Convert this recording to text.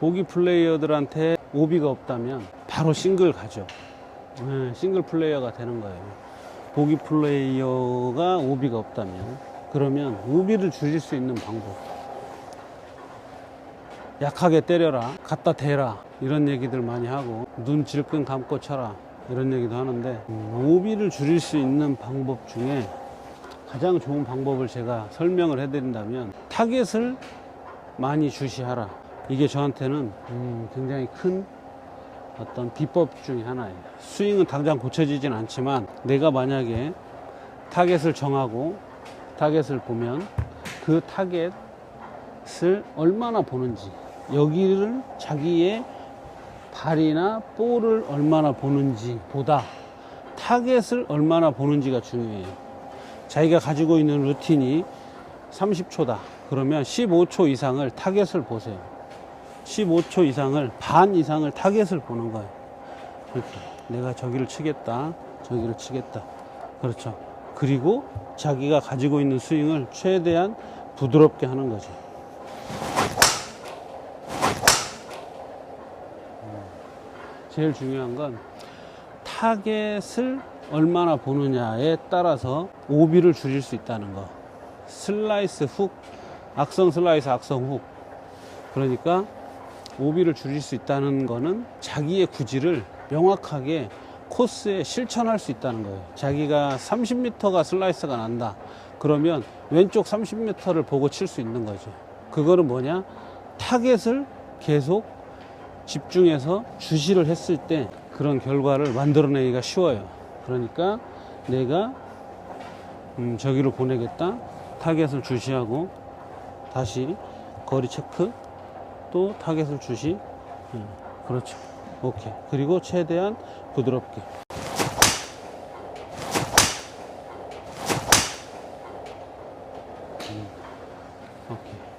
보기 플레이어들한테 오비가 없다면 바로 싱글 가죠. 네, 싱글 플레이어가 되는 거예요. 보기 플레이어가 오비가 없다면 그러면 오비를 줄일 수 있는 방법. 약하게 때려라, 갖다 대라 이런 얘기들 많이 하고 눈 질끈 감고 쳐라 이런 얘기도 하는데 음, 오비를 줄일 수 있는 방법 중에 가장 좋은 방법을 제가 설명을 해드린다면 타겟을 많이 주시하라. 이게 저한테는 음, 굉장히 큰 어떤 비법 중에 하나예요. 스윙은 당장 고쳐지진 않지만 내가 만약에 타겟을 정하고 타겟을 보면 그 타겟을 얼마나 보는지 여기를 자기의 발이나 볼을 얼마나 보는지 보다 타겟을 얼마나 보는지가 중요해요. 자기가 가지고 있는 루틴이 30초다. 그러면 15초 이상을 타겟을 보세요. 15초 이상을 반 이상을 타겟을 보는 거예요. 이렇게 내가 저기를 치겠다. 저기를 치겠다. 그렇죠. 그리고 자기가 가지고 있는 스윙을 최대한 부드럽게 하는 거죠. 음. 제일 중요한 건 타겟을 얼마나 보느냐에 따라서 오비를 줄일 수 있다는 거. 슬라이스 훅, 악성 슬라이스, 악성 훅. 그러니까 오비를 줄일 수 있다는 거는 자기의 구질을 명확하게 코스에 실천할 수 있다는 거예요. 자기가 30m가 슬라이스가 난다. 그러면 왼쪽 30m를 보고 칠 수 있는 거죠. 그거는 뭐냐? 타겟을 계속 집중해서 주시를 했을 때 그런 결과를 만들어내기가 쉬워요. 그러니까 내가 음, 저기로 보내겠다. 타겟을 주시하고 다시 거리 체크 또 타겟을 주시. 음, 그렇죠. 오케이. 그리고 최대한 부드럽게. 음, 오케이.